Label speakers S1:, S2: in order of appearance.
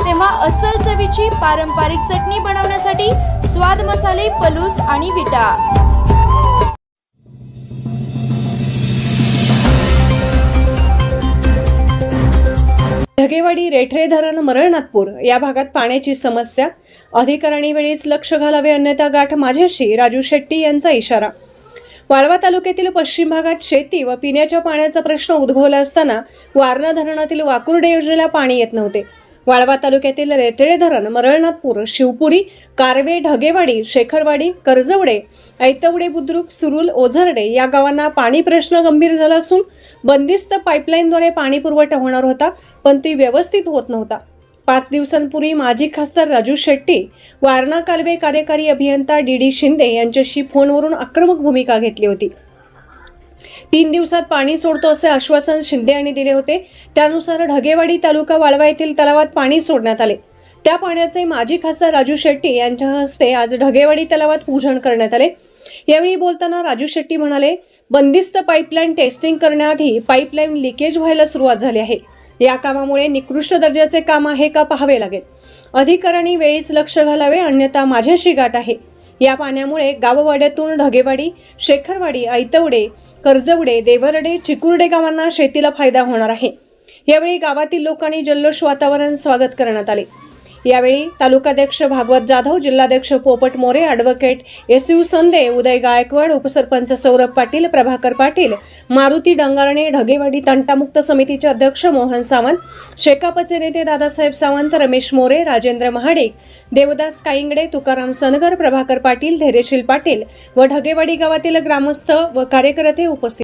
S1: तेव्हा अस्सल चवीची पारंपरिक चटणी बनवण्यासाठी स्वाद मसाले पलूस आणि विटा.
S2: ढगेवाडी रेठरे धरण मरळनाथपूर या भागात पाण्याची समस्या. अधिकाऱ्यांनी वेळीच लक्ष घालावे अन्यथा गाठ माझ्याशी राजू शेट्टी यांचा इशारा. वाळवा तालुक्यातील पश्चिम भागात शेती व पिण्याच्या पाण्याचा प्रश्न उद्भवला असताना वारणा धरणातील वाकुर्डे योजनेला पाणी येत नव्हते. वाळवा तालुक्यातील रेतळे धरण मरळनाथपूर शिवपुरी कारवे ढगेवाडी शेखरवाडी कर्जवडे ऐतवडे बुद्रुक सुरुल ओझरडे या गावांना पाणी प्रश्न गंभीर झाला असून बंदिस्त पाईपलाईनद्वारे पाणी पुरवठा होणार होता पण ती व्यवस्थित होत नव्हता. पाच दिवसांपूर्वी माजी खासदार राजू शेट्टी वारणा कालवे कार्यकारी अभियंता डी डी शिंदे यांच्याशी फोनवरून आक्रमक भूमिका घेतली होती. तीन दिवसात पाणी सोडतो असे आश्वासन शिंदे यांनी दिले होते. त्यानुसार ढगेवाडी तालुका वाळवा येथील तलावात पाणी सोडण्यात आले. त्या पाण्याचे माजी खासदार राजू शेट्टी यांच्या हस्ते आज ढगेवाडी तलावात पूजन करण्यात आले. यावेळी बोलताना राजू शेट्टी म्हणाले बंदिस्त पाईपलाईन टेस्टिंग करण्याआधी पाईपलाईन लिकेज व्हायला सुरुवात झाली आहे. या कामामुळे निकृष्ट दर्जाचे काम आहे का पाहावे लागेल. अधिकाऱ्यांनी वेळीच लक्ष घालावे अन्यथा माझ्याशी गाठ आहे. या पाण्यामुळे गाववाड्यातून ढगेवाडी शेखरवाडी ऐतवडे कर्जवडे देवरडे चिकुर्डे गावांना शेतीला फायदा होणार आहे. यावेळी गावातील लोकांनी जल्लोष वातावरण स्वागत करण्यात आले. यावेळी तालुकाध्यक्ष भागवत जाधव जिल्हाध्यक्ष Popat More advocate S U Sande Uday Gaikwad उपसरपंच सौरभ पाटील प्रभाकर पाटील मारुती डंगारणे ढगेवाडी तंटामुक्त समितीचे अध्यक्ष मोहन सावंत शेकापचे नेते दादासाहेब सावंत रमेश मोरे राजेंद्र महाडिक देवदास काईंगडे तुकाराम सनगर प्रभाकर पाटील धैर्यशील पाटील व ढगेवाडी गावातील ग्रामस्थ व कार्यकर्ते उपस्थित